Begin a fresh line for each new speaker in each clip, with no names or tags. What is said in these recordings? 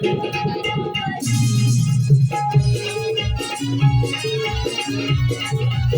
Thank you.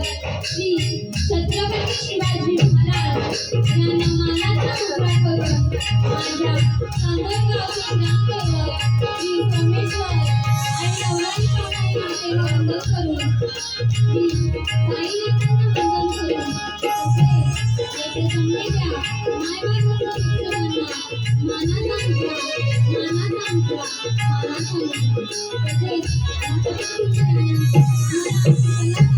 Shri Chhatrapati Shivaji Maharaj यांना मानाचा मुद्रा करून माझ्या चांदोरगावचे ग्रामदैवत श्री सोमेश्वर आणि नवराई माताई मातेला वंदन करून श्री साईनाथांना वंदन करून येथे जमलेल्या मायबापांच्या उत्सवांना मानाचा मुद्रा मानाचा मुद्रा मानाचा मुद्रा तसेच मातापित्यांच्या मला कला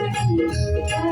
爱你。